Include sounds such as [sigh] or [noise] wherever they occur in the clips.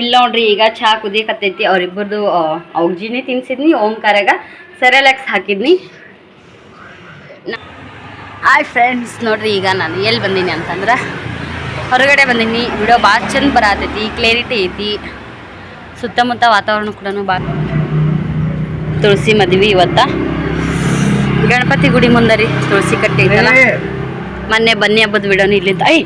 ಇಲ್ಲ ನೋಡ್ರಿ ಈಗ ಚಹಾ ಕುದಿಯಕತ್ತೈತಿ. ಅವ್ರಿಬ್ಬರದು ಅವ್ಜಿನಿ ತಿನ್ಸಿದ್ನಿ ಓಂಕಾರಾಗ ಸೆರೆಲಾಕ್ಸ್ ಹಾಕಿದ್ನಿ. ಆಯ್ ಫ್ರೆಂಡ್ಸ್ ನೋಡ್ರಿ ಈಗ ನಾನು ಎಲ್ಲಿ ಬಂದೀನಿ ಅಂತಂದ್ರೆ ಹೊರಗಡೆ ಬಂದೀನಿ. ವಿಡಿಯೋ ಭಾಳ ಚಂದ ಬರತೈತಿ ಕ್ಲಾರಿಟಿ ಐತಿ. ಸುತ್ತಮುತ್ತ ವಾತಾವರಣ ಕೂಡ ಭಾಳ ತುಳಸಿ ಮದ್ವಿ ಇವತ್ತ. ಗಣಪತಿ ಗುಡಿ ಮುಂದೆ ರೀ ತುಳಸಿ ಕಟ್ಟಿ ಮೊನ್ನೆ ಬನ್ನಿ ಹಬ್ಬದ ವಿಡಿಯೋನು ಇಲ್ಲಿಂದ ಐ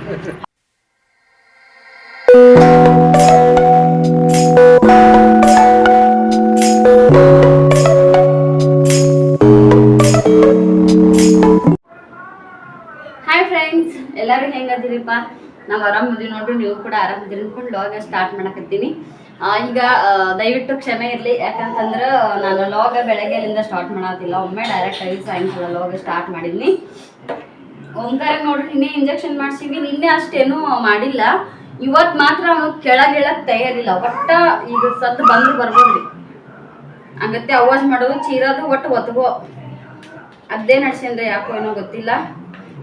ಎಲ್ಲರೂ ನಾವು ಇದೀವಿ ನೋಡ್ರಿ, ನೀವು ಕೂಡ ಆರಾಮದಿರಿ ಅನ್ಕೊಂಡು ಲಾಗ ಸ್ಟಾರ್ಟ್ ಮಾಡಕತ್ತೀನಿ. ಈಗ ದಯವಿಟ್ಟು ಕ್ಷಮೆ ಇರಲಿ. ಯಾಕಂತಂದ್ರೆ, ನಾನು ಲಾಗ ಬೆಳಗ್ಗೆಲಿಂದ ಸ್ಟಾರ್ಟ್ ಮಾಡೋದಿಲ್ಲ ಒಮ್ಮೆ ಡೈರೆಕ್ಟ್ ಆಗಿ ಸಾಯಂಕಾಲ ಲಾಗ ಸ್ಟಾರ್ಟ್ ಮಾಡಿದ್ನಿ. ಓಂಕಾರ ನೋಡ್ರಿ, ನಿನ್ನೆ ಇಂಜೆಕ್ಷನ್ ಮಾಡಿಸಿವಿ. ನಿನ್ನೆ ಅಷ್ಟೇನು ಮಾಡಿಲ್ಲ. ಇವತ್ ಮಾತ್ರ ಅವನು ಕೆಳಗಿಳಕ್ ತಯಾರಿಲ್ಲ. ಒಟ್ಟ ಈಗ ಸದ್ದು ಬಂದು ಬರ್ಬೋದ್ರಿ. ಹಂಗತ್ತೆ ಅವಾಜ್ ಮಾಡೋದು, ಚೀರೋದು, ಒಟ್ಟು ಒತ್ತುಗೋ ಅದೇ ನಡ್ಸೇನ್ರಿ ಯಾಕೋ ಏನೋ ಗೊತ್ತಿಲ್ಲ.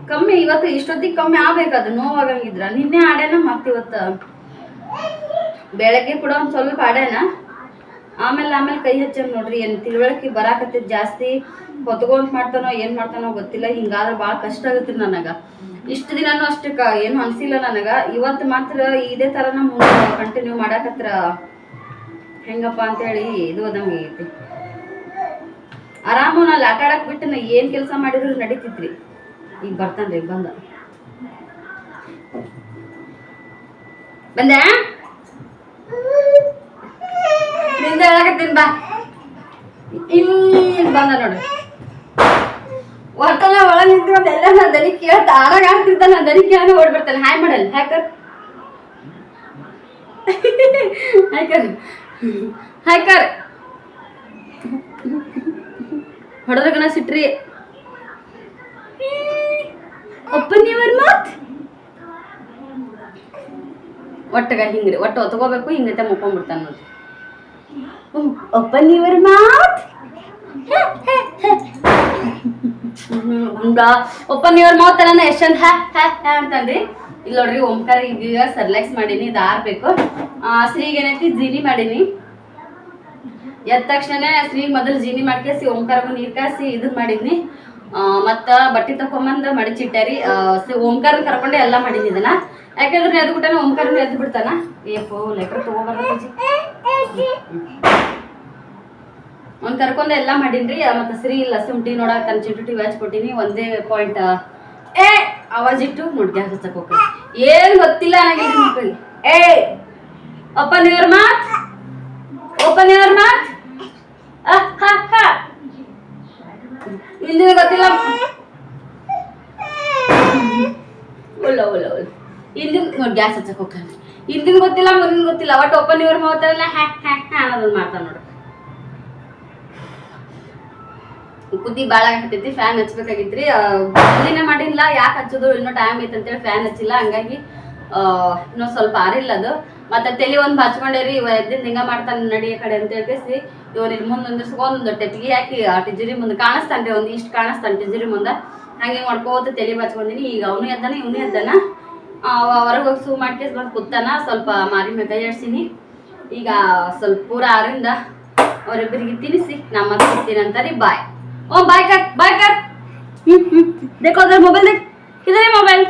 ಕಮ್ಮಿ, ಇವತ್ತು ಇಷ್ಟೊತ್ತಿಗೆ ಕಮ್ಮಿ ಆಗ್ಬೇಕಾದ್ರೆ ನೋವಾಗಂಗಿದ್ರ. ನಿನ್ನೆ ಆಡ್ಯಾನ ಮತ್ತೆ ಇವತ್ತು ಬೆಳಗ್ಗೆ ಕೂಡ ಒಂದು ಸ್ವಲ್ಪ ಆಡ್ಯಾನ. ಆಮೇಲೆ ಆಮೇಲೆ ಕೈ ಹಚ್ಚನ್ ನೋಡ್ರಿ, ಏನು ತಿಳುವಳಿಕೆ ಬರಾಕತ್ತಿದ್ ಜಾಸ್ತಿ. ಹೊತ್ಕೊಂತ ಮಾಡ್ತಾನೋ, ಏನು ಮಾಡ್ತಾನೋ ಗೊತ್ತಿಲ್ಲ, ಹಿಂಗಾದ್ರೆ ಭಾಳ ಕಷ್ಟ ಆಗುತ್ತೆ ನನಗೆ. ಇಷ್ಟು ದಿನಾನು ಅಷ್ಟೇ ಏನು ಅನ್ಸಿಲ್ಲ ನನಗೆ. ಇವತ್ತು ಮಾತ್ರ ಇದೇ ಥರನ ಮುಂದೆ ಕಂಟಿನ್ಯೂ ಮಾಡಾಕತ್ರ. ಹೆಂಗಪ್ಪ ಅಂತೇಳಿ ಇದು ಅದಂಗೆ ಐತಿ. ಆರಾಮ ಅಲ್ಲಿ ಆಟ ಬಿಟ್ಟು ನಾ ಏನು ಕೆಲಸ ಮಾಡಿದ್ರು ನಡೀತಿತ್ರಿ. ಈಗ ಬರ್ತಾನ್ರಿ ಬಂದ. ಬಂದೆ? ನಿಂದ ಬಾ. ಇಲ್ಲಿ ಬಂದ ನೋಡು. ಒಟ್ಟಲ್ಲ ಒಳಗೆ ನಿಂತ್ಕೊಂಡು ಎಲ್ಲ ನಾನು ದನಿ ಕೇಳ್ತ, ಆರಾಗ ನಾನು ದನಿ ಕೇಳಿ ಓಡ್ಬಿಡ್ತಾನೆ ಹಾಯ್ ಮಾಡಲ್ ಹ್ಯಾಕರ್ ಹ್ಯಾಕರ್ ಹ್ಯಾಕರ್ ಹೊಡೆದ್ರಗನ ಸಿಟ್ರಿ. Open your mouth? ಒಟ್ಟಗ ಹಿಂಗ್ರಿ, ಒಟ್ಟು ಒತ್ಕೋಬೇಕು ಹಿಂಗತೆ ಮುಕ್ಕೊಂಡ್ಬಿಡ್ತಾನ ನೋಡ್ರಿ. Open your mouth? Open your mouth ಅಲ್ಲ ಎಷ್ಟೊಂದು ಹ್ಯಾ ಹ್ಯಾ ಹ್ಯಾ ಅಂತಂದ್ರಿ. ಇಲ್ಲಿ ನೋಡ್ರಿ, ಓಂಕಾರ ಈಗ ಸರ್ಲೆಕ್ಸ್ ಮಾಡೀನಿ, ಇದು ಆರ್ಬೇಕು. ಸ್ತ್ರೀಗೆ ಏನೈತಿ? ಜೀನಿ ಮಾಡೀನಿ. ಎದ್ದ ತಕ್ಷಣ ಶ್ರೀ ಮೊದಲು ಜೀನಿ ಮಾಡ್ಕೇಸಿ ಓಂಕಾರಕ್ಕೂ ನೀರು ಕಾಸಿ ಇದನ್ ಮಾಡಿದ್ನಿ. ಮತ್ತ ಬಟ್ಟೆ ತಕೊಂಬಂದ ಮಡಿಚಿಟ್ಟಾರಿ. ಓಂಕಾರ ಕರ್ಕೊಂಡೆ ಎಲ್ಲ ಮಾಡಿದ್ನಿ ಇದನ್ನ. ಯಾಕಂದ್ರೆ ಎದ್ದು ಬಿಟ್ಟಾನ ಓಂಕಾರ ಎದ್ದು ಬಿಡ್ತಾನ. ಏಪೋ ಲೆಕ್ಕ ತಗೋಬಾರ್ದು ಒಂದ್ ಕರ್ಕೊಂಡ್ ಎಲ್ಲ ಮಾಡೀನಿ ಮತ್ತ ಸರಿ ಇಲ್ಲ ಸುಮ್ಟಿ ನೋಡಕ್ಕೆ ತನ್ನ ಚಿಂಟು ಹಚ್ಕೊಟ್ಟಿನಿ. ಒಂದೇ ಪಾಯಿಂಟ್ ಏ ಅವಾಜ್ ಇಟ್ಟು ಮುಡ್ಗೆ ಗ್ಯಾಸ್ ಹಚ್ಚಕ್ ಹೋಗ್ರಿ. ಏನ್ ಗೊತ್ತಿಲ್ಲ ನನಗೆ ಏ open your mouth? Open your mouth? ಹಿಂದಿನ ಗೊತ್ತಿಲ್ಲ. ಉಲ್ಲ ಹಿಂದಿನ ಗ್ಯಾಸ್ ಹಚ್ಚಕ್ ಹೋಗ್ತಾನೆ. ಹಿಂದಿನ ಗೊತ್ತಿಲ್ಲ ಮುಂದಿನ ಗೊತ್ತಿಲ್ಲ. ಒಟ್ಟು ಓಪನ್ ಇವ್ರ ಮಾತಾಡಲ್ಲ ಹ್ಯಾ ಹ್ಯಾ ಹ್ಯಾ ಅನ್ನೋದನ್ನ ಮಾಡ್ತಾನೆ ನೋಡ್ರಿ ಕುದ್ದಿ ಭಾಳ ಆಗತೈತಿ ಫ್ಯಾನ್ ಹಚ್ಬೇಕಾಗಿತ್ರಿ. ಜಲ್ದಿನೇ ಮಾಡಿಲ್ಲ ಯಾಕೆ ಹಚ್ಚೋದು ಇನ್ನೂ ಟೈಮ್ ಐತೆ ಅಂತೇಳಿ ಫ್ಯಾನ್ ಹಚ್ಚಿಲ್ಲ. ಹಂಗಾಗಿ ಆ, ಇನ್ನೂ ಸ್ವಲ್ಪ ಆರಿಲ್ಲ ಅದು. ಮತ್ತೆ ತಲೆ ಒಂದು ಹಚ್ಕೊಂಡೇರಿ ಇವ ಎದ್ದಿಂದ ಹಿಂಗ ಮಾಡ್ತಾನೆ ನಡಿ ಕಡೆ ಅಂತ ಹೇಳ್ಕೇಸಿ ಇವ್ರು ಇಲ್ಲಿ ಮುಂದೆ ಒಂದು ಟೆಟ್ಗಿ ಹಾಕಿ, ಆ ಟಿಜರಿ ಮುಂದೆ ಕಾಣಿಸ್ತಾನ್ರಿ ಒಂದು ಇಷ್ಟು ಕಾಣಿಸ್ತಾನೆ ಟಿಜರಿ ಮುಂದೆ. ಹಂಗೆ ಮಾಡ್ಕೋತ ತಲೆ ಬಚ್ಕೊಂಡಿನಿ. ಈಗ ಅವನು ಎದ್ದಾನ, ಇವನು ಎದ್ದಾನ. ಹೊರಗೆ ಹೋಗಿ ಸೂ ಮಾಡ್ಕೇಸ್ ಬಂದು ಕೂತಾನ, ಸ್ವಲ್ಪ ಮಾರಿ ಮೇಲೆ ಕೈ ಈಗ ಸ್ವಲ್ಪ ಪೂರ ಆರಿಂದ ಅವರಿಬ್ಬರಿಗೆ ತಿನ್ನಿಸಿ ನಾ ಮತ್ತೆ ರೀ ಬಾಯ್. ಓ, ಬಾಯ್ ಕರ್ ಬಾಯ್ ಕರ್ ಬೇಕಾದ್ರೆ ಮೊಬೈಲ್ ಇದ್ರೆ ಮೊಬೈಲ್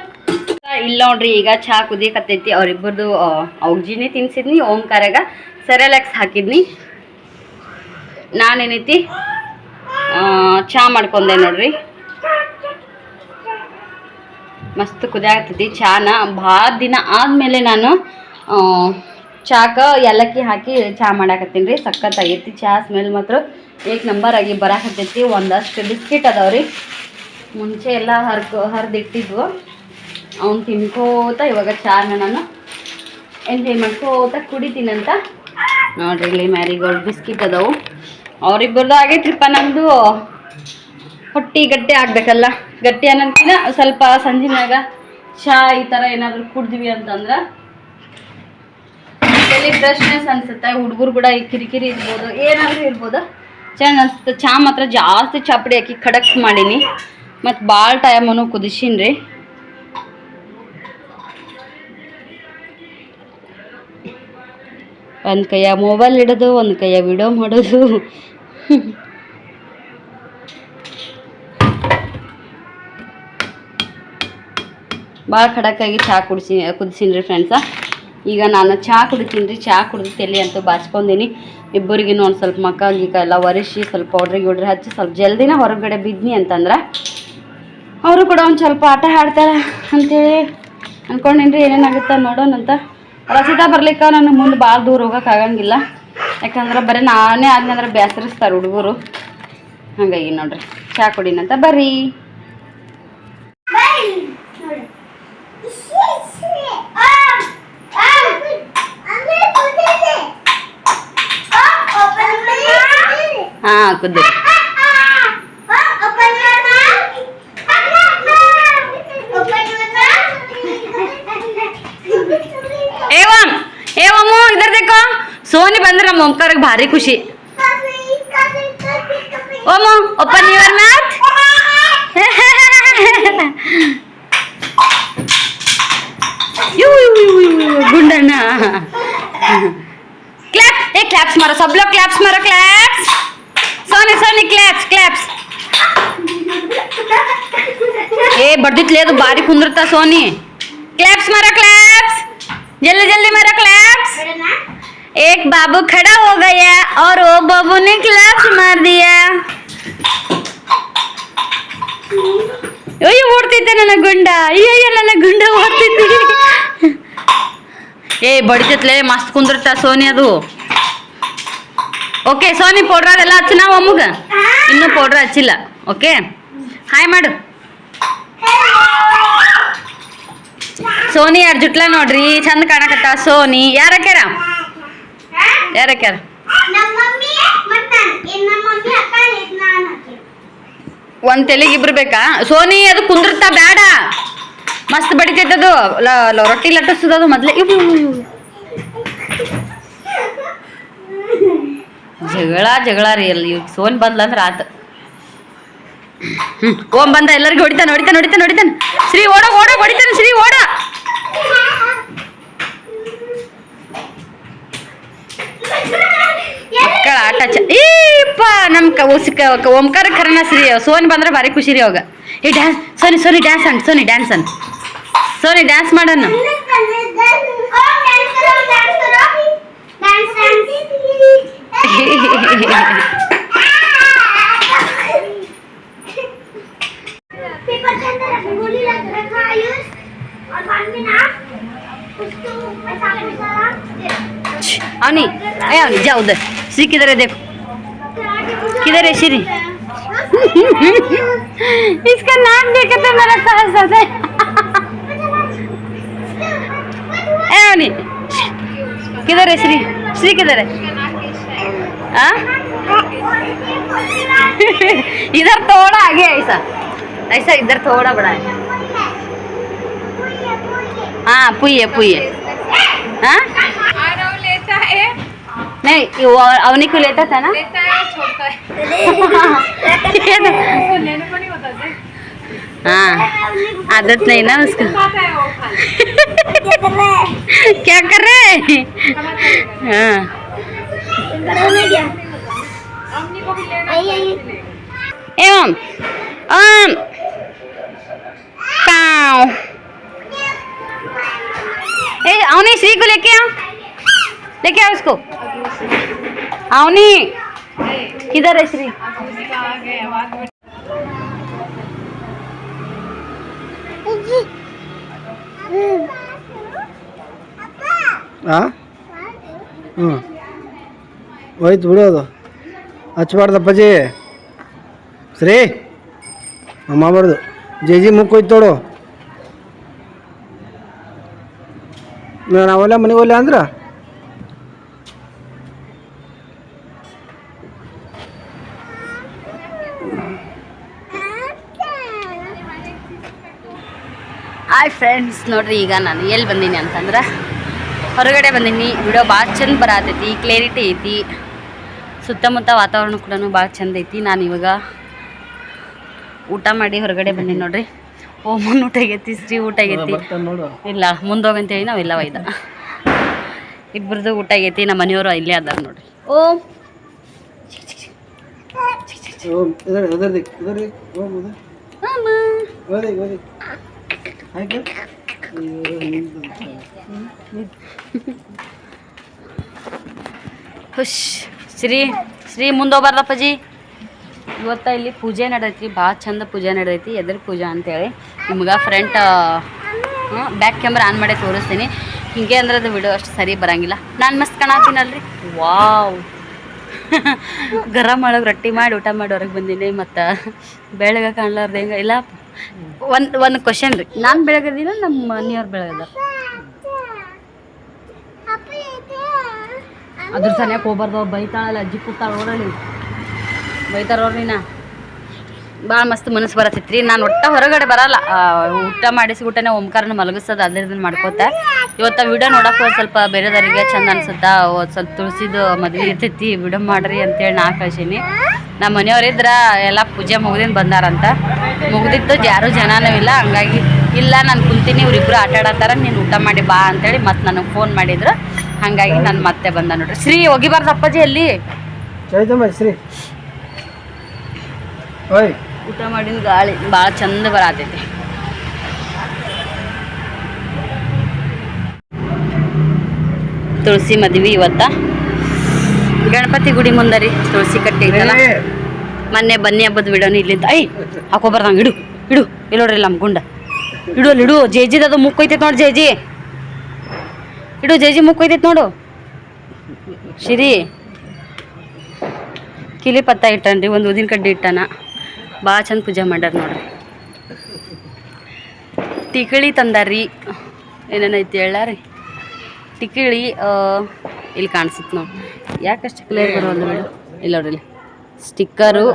ಇಲ್ಲ ನೋಡ್ರಿ, ಈಗ ಚಹಾ ಕುದಿಯಕತ್ತೈತಿ. ಅವ್ರಿಬ್ಬರದು ಅವ್ಜಿನೇ ತಿನ್ಸಿದ್ನಿ, ಓಂಕಾರಾಗ ಸೆರೆಲ್ಯಾಕ್ಸ್ ಹಾಕಿದ್ನಿ. ನಾನೇನೈತಿ? ಚಹಾ ಮಾಡ್ಕೊಂಡೆ ನೋಡ್ರಿ. ಮಸ್ತ್ ಕುದಿಯಾಗತ್ತೈತಿ ಚಾನ. ಭಾಳ ದಿನ ಆದಮೇಲೆ ನಾನು ಚಾಕ ಏಲಕ್ಕಿ ಹಾಕಿ ಚಹಾ ಮಾಡಾಕತ್ತೀನಿ ರೀ. ಸಖತ್ತಾಗೈತಿ ಚಹಾ ಸ್ಮೆಲ್ ಮಾತ್ರ. ಏಕ್ ನಂಬರ್ ಆಗಿ ಬರಾಕತ್ತೈತಿ. ಒಂದಷ್ಟು ಬಿಸ್ಕಿಟ್ ಅದಾವ್ರಿ ಮುಂಚೆ ಎಲ್ಲ ಹರ್ಕೊ, ಹರಿದಿಟ್ಟಿದ್ವು. ಅವ್ನು ತಿನ್ಕೋತ ಇವಾಗ ಚಾನ ನಾನು ಎಂಜಾಯ್ ಮಾಡ್ಕೋತ ಕುಡಿತೀನಂತ. ನೋಡ್ರಿ ಇಲ್ಲಿ ಮ್ಯಾರಿಗೋಲ್ಡ್ ಬಿಸ್ಕಿಟ್ ಅದಾವು. ಅವ್ರಿಬ್ಬರದು ಆಗೈತ್ರಿಪ್ಪ ನಮ್ಮದು ಹೊಟ್ಟಿ ಗಟ್ಟಿ ಆಗ್ಬೇಕಲ್ಲ. ಗಟ್ಟಿ ಅನ್ನೋದಕ್ಕಿಂತ ಸ್ವಲ್ಪ ಸಂಜಿನಾಗ ಚಾ ಈ ಥರ ಏನಾದರೂ ಕುಡ್ದಿವಿ ಅಂತಂದ್ರೆ ಫ್ರೆಶ್ನೆಸ್ ಅನ್ಸುತ್ತೆ. ಹುಡುಗರು ಕೂಡ ಈ ಕಿರಿಕಿರಿ ಇರ್ಬೋದು, ಏನಾದರೂ ಇರ್ಬೋದು. ಚೆನ್ನಾಗಿ ಅನ್ಸುತ್ತೆ. ಚಹಾ ಮಾತ್ರ ಜಾಸ್ತಿ ಚಾಪಡಿ ಹಾಕಿ ಖಡಕ್ ಮಾಡೀನಿ. ಮತ್ತು ಭಾಳ ಟೈಮನು ಕುದಿಸೀನಿ ರೀ ಒಂದು ಕೈಯ ಮೊಬೈಲ್ ಇಡೋದು ಒಂದು ಕೈಯ ವಿಡಿಯೋ ಮಾಡೋದು. [laughs] ಭಾಳ ಖಡಕ್ಕಾಗಿ ಚಹಾ ಕುಡಿಸಿ ಕುದಿಸೀನಿ ರೀ ಫ್ರೆಂಡ್ಸ ಈಗ ನಾನು ಚಹಾ ಕುಡಿತೀನಿ ರೀ ಚಹಾ ಕುಡಿದು ತಲೆ ಅಂತೂ ಬಾಚ್ಕೊಂಡೀನಿ. ಇಬ್ಬರಿಗಿನ ಒಂದು ಸ್ವಲ್ಪ ಮಕ್ಕ ಗೀಕ ಎಲ್ಲ ಒರೆಸಿ ಸ್ವಲ್ಪ ಪೌಡ್ರ್ ಗಿಡ್ರಿ ಹಚ್ಚಿ ಸ್ವಲ್ಪ ಜಲ್ದಿನ ಹೊರಗಡೆ ಬಿದ್ನಿ ಅಂತಂದ್ರೆ ಅವರು ಕೂಡ ಒಂದು ಸ್ವಲ್ಪ ಆಟ ಆಡ್ತಾರೆ ಅಂತೇಳಿ ಅನ್ಕೊಂಡೇನಿ ರೀ ಏನೇನಾಗುತ್ತೆ ನೋಡೋಣಂತ. ರಚಿತಾ ಬರ್ಲಿಕ್ಕೆ ನಾನು ಮುಂದೆ ಭಾಳ ದೂರ ಹೋಗಕ್ಕೆ ಆಗಂಗಿಲ್ಲ. ಯಾಕಂದ್ರೆ ಬರೀ ನಾನೇ ಆದ್ನಂದ್ರೆ ಬೇಸರಿಸ್ತಾರೆ ಹುಡುಗರು. ಹಾಗಾಗಿ ನೋಡ್ರಿ ಚಹಾ ಕುಡಿನಂತ ಬರ್ರಿ. ಹಾಂ ಕುದ್ದು सोनी बंद ममकार भारी खुशी। ओम ओपन युवर मैथ गुंडना। क्लैप ए क्लैप्स मारो, सब लोग क्लैप्स मारो claps Soni Soni claps claps ए, बर्दित ले तो बारी खुंदरता सोनी। क्लैप्स मारो क्लैप्स जल्दी जल्दी मारो क्लैप्स एक बाबू खड़ा हो गया और वो बाबू ने क्लैप्स मार दिया ಅಯ್ಯೋ ಓಡ್ತಿದ್ದೆ ನನ್ನ ಗುಂಡ ಅಯ್ಯಯ್ಯ ನನ್ನ ಗುಂಡ ಓಡ್ತಿದ್ದೆ ಏ ಬಡಿತತ್ಲೆ ಮಸ್ತ್ ಕುಂದಿರ್ತ ಸೋನಿ ಅದು ಓಕೆ ಸೋನಿ ಪೌಡ್ರ್ ಅದೆಲ್ಲ ಹಚ್ಚ ನಾವು ಅಮ್ಮಗ ಇನ್ನೂ ಪೌಡ್ರ್ ಹಚ್ಚಿಲ್ಲ ಓಕೆ ಹಾಯ್ ಮಾಡು ಸೋನಿ ಯಾರ ಜುಟ್ಲ ನೋಡ್ರಿ ಚಂದ ಕಾಣಕತ್ತ ಸೋನಿ ಯಾರಕ್ಯಾರ ಯಾರಕ್ಯಾರ ಒಂದ್ ತೆಲಿಗೆ ಇಬ್ರು ಬೇಕಾ? ಸೋನಿ ಅದು ಕುಂದಿರ್ತಾ ಬೇಡ ಮಸ್ತ್ ಬಡಿತೈತೆ ಅದು. ರೊಟ್ಟಿ ಲಟ್ಟಿಸ್ತದ ಮೊದ್ಲೇ. ಇವು ಇವು, ಇವು. ಜಗಳ ಜಗಳ ರೀ ಅಲ್ಲಿ ಇವ್ ಸೋನ್ ಬಂದ್ಲಂದ್ರ ಆತ. ಹ್ಮ್ ಓಂ ಬಂದ ಎಲ್ಲರಿಗೂ ಹೊಡಿತಾನೆ ಹೊಡಿತಾನೆ ಹೊಡಿತಾನೆ ಹೊಡಿತಾನೆ. ಶ್ರೀ ಓಡ ಓಡ ಹೊಡಿತಾನೆ ಶ್ರೀ ಓಡ. ಆಟ ಚ ಈಪ್ಪ ನಮ್ ಕ ಉಸ್ಕ ಕ- ಓಂಕಾರ ಕರ್ಣ ಶ್ರೀ ಸೋನಿ ಬಂದ್ರೆ ಭಾರಿ ಖುಷಿ ರೀ ಅವಾಗ ಏ ಡ್ಯಾನ್ಸ್ ಸೋನಿ ಸೋನಿ ಡ್ಯಾನ್ಸ್ ಅನ್ ಸೋನಿ ಡ್ಯಾನ್ಸ್ ಅನ್ ಸೋನಿ ಡ್ಯಾನ್ಸ್ ಮಾಡೋಣ [laughs] पेपर के अंदर रख- गोली रख- रखा आयुष और बाद में ना [laughs] [laughs] जाओ उधर। श्री किधर है, देखो। किधर है, श्री? इसका देखे तो मेरा सास है। किधर है, श्री? श्री किधर है? [laughs] इधर थोड़ा आगे ऐसा। ऐसा इधर थोड़ा बड़ा है। हाँ पुइए पुइए। लेता है? नहीं वो अवनी को लेता था ना? हाँ आदत नहीं ना उसको। क्या कर रहे हैं? हाँ। एवं um, cow. ए अवनी श्री को लेके आओ लेके आओ इसको अवनी किधर है श्री अब उसका आ गया बाद में ಹಾಂ ಹ್ಞೂ ಹೋಯ್ತು ಬಿಡೋದು ಹಚ್ಬಾರ್ದಪ್ಪಾಜಿ ಸರಿ ಮಾಡಬಾರ್ದು ಜೆ ಜಿ ಮುಕ್ ಹೋಯ್ತು ನೋಡು ನಾನು ಮನೆ ಹೋಗ್ಲ ಅಂದ್ರೆ? ಹಾಯ್ ಫ್ರೆಂಡ್ಸ್ ನೋಡ್ರಿ ಈಗ ನಾನು ಎಲ್ಲಿ ಬಂದೀನಿ ಅಂತಂದ್ರೆ ಹೊರಗಡೆ ಬಂದೀನಿ. ವಿಡಿಯೋ ಭಾಳ ಚಂದ ಬರತೈತಿ ಕ್ಲಾರಿಟಿ ಐತಿ. ಸುತ್ತಮುತ್ತ ವಾತಾವರಣ ಕೂಡ ಭಾಳ ಚಂದ ಐತಿ. ನಾನು ಇವಾಗ ಊಟ ಮಾಡಿ ಹೊರಗಡೆ ಬಂದೀನಿ ನೋಡ್ರಿ. ಓಮನ್ ಊಟ ಆಗೈತಿ ಸ್ತ್ರೀ ಊಟ ಆಗೈತಿ. ಇಲ್ಲ ಮುಂದೋಗಂತೇಳಿ ನಾವು ಇಲ್ಲ ಒಯ್ದ. ಇಬ್ಬರದು ಊಟ ಆಗೈತಿ ನಮ್ಮ ಮನೆಯವರು ಇಲ್ಲೇ ಅದಾರ ನೋಡ್ರಿ. ಓಂ. ಹುಷ್ ಶ್ರೀ ಶ್ರೀ ಮುಂದೋಗ್ಬಾರ್ದಪ್ಪಾಜಿ ಇವತ್ತ ಇಲ್ಲಿ ಪೂಜೆ ನಡೆದೈತಿ ಭಾಳ ಚಂದ ಪೂಜೆ ನಡೆದೈತಿ ಎದ್ರ ಪೂಜಾ ಅಂತೇಳಿ. ನಿಮ್ಗೆ ಫ್ರಂಟ್ ಬ್ಯಾಕ್ ಕ್ಯಾಮ್ರಾ ಆನ್ ಮಾಡಿ ತೋರಿಸ್ತೀನಿ. ಹಿಂಗೆ ಅಂದ್ರೆ ಅದು ವಿಡಿಯೋ ಅಷ್ಟು ಸರಿ ಬರಂಗಿಲ್ಲ. ನಾನು ಮಸ್ತ್ ಕಾಣತ್ತೀನಲ್ರಿ? ವಾವ್ [laughs] ಗರಂ ಒಳಗೆ ರೊಟ್ಟಿ ಮಾಡಿ ಊಟ ಮಾಡಿ ಹೊರಗೆ ಬಂದೀನಿ ಮತ್ತು ಬೆಳಗ್ಗೆ ಕಾಣ್ಲಾರ್ದು ಹೆಂಗೆ, ಇಲ್ಲ, ಒಂದು ಒಂದು ಕ್ವಶನ್ ರೀ. ನಾನು ಬೆಳಗದಿನ ನಮ್ಮ ಮನೆಯವ್ರು ಬೆಳಗದ ಅದ್ರ ಸನಿಯಕ್ಕೆ ಹೋಗ್ಬಾರ್ದು ಬೈತಾಳಲ್ಲ, ಅಜ್ಜಿ ಕೂತಾಳ ಓಡಲಿ ಬೈತಾರ ಅವ್ರು ನೀನ. ಭಾಳ ಮಸ್ತ್ ಮನಸ್ಸು ಬರತ್ತೈತ್ರಿ ನಾನು ಒಟ್ಟ ಹೊರಗಡೆ ಬರಲ್ಲ. ಊಟ ಮಾಡಿಸಿ ಊಟನೇ ಓಂಕಾರನ ಮಲಗಿಸೋದು ಅದ್ರದ್ದು ಮಾಡ್ಕೋತ. ಇವತ್ತು ವಿಡಿಯೋ ನೋಡಕ್ಕೆ ಒಂದು ಸ್ವಲ್ಪ ಬೇರೆದವರಿಗೆ ಚಂದ ಅನ್ಸುತ್ತಾ ಸ್ವಲ್ಪ ತುಳಸಿದು ಮದ್ವೆ ಇರ್ತೈತಿ ವಿಡಿಯೋ ಮಾಡ್ರಿ ಅಂತೇಳಿ ನಾ ಕಳ್ಸೀನಿ. ನಮ್ಮ ಮನೆಯವ್ರಿದ್ರ ಎಲ್ಲ ಪೂಜೆ ಮುಗ್ದಿನ ಬಂದಾರಂತ. ಮುಗ್ದಿತ್ತು ಯಾರು ಜನನೂ ಇಲ್ಲ, ಹಂಗಾಗಿ ಇಲ್ಲ, ನಾನು ಕುಂತೀನಿ, ಇವ್ರಿಬ್ರು ಆಟ ಆಡತ್ತಾರ, ನೀನು ಊಟ ಮಾಡಿ ಬಾ ಅಂತೇಳಿ ಮತ್ತೆ ನನಗೆ ಫೋನ್ ಮಾಡಿದ್ರು. ಹಾಗಾಗಿ ನಾನು ಮತ್ತೆ ಬಂದ ನೋಡ್ರಿ. ಶ್ರೀ ಹೋಗಿಬಾರ್ದು ಅಪ್ಪಾಜಿ ಅಲ್ಲಿ. ಶ್ರೀ. ಓಯ್. ಊಟ ಮಾಡಿದ ಗಾಳಿ ಭಾಳ ಚಂದ ಬರತೈತಿ. ತುಳಸಿ ಮದ್ವಿ ಇವತ್ತ. ಗಣಪತಿ ಗುಡಿ ಮುಂದರಿ ತುಳಸಿ ಕಟ್ಟೆ ಮೊನ್ನೆ ಬನ್ನಿ ಹಬ್ಬದ ವಿಡೋನು ಇಲ್ಲಿಂದ. ಐ ಹಾಕೋಬಾರ್ದಂಗೆ ಇಡು ಇಡು. ಇಲ್ಲೋಡ್ರಿ ನಮ್ಮ ಗುಂಡ. ಇಡು ಅಲ್ಲಿ ಇಡು. ಜೇಜಿದ ಅದು ಮುಕ್ಕೊಯ್ತೈತೆ ನೋಡಿ ಜೇಜಿ. ಇಡು ಜೇಜಿ ಮುಕ್ಕೊಯ್ತೈತೆ ನೋಡು. ಶಿರಿ. ಕಿಲಿ ಪತ್ತ ಇಟ್ಟನ್ರಿ ಒಂದು ಉದಿನ ಕಡ್ಡಿ ಇಟ್ಟಾನ. ಭಾಳ ಚಂದ ಪೂಜೆ ಮಾಡ್ಯಾರ ನೋಡ್ರಿ. ತಿಕಳಿ ತಂದಾರ್ರಿ. ಏನೇನೈತಿ ಹೇಳಾರಿ ತಿಕಳಿ ಇಲ್ಲಿ ಕಾಣಿಸುತ್ತೆ ನೋಡಿ. ಯಾಕಷ್ಟು ಕ್ಲಿಯರ್ ಬರೋಲ್ಲ ಮೇಡಮ್ ಇಲ್ಲ ನೋಡ್ರಿ ಸ್ಟಿಕ್ಕರು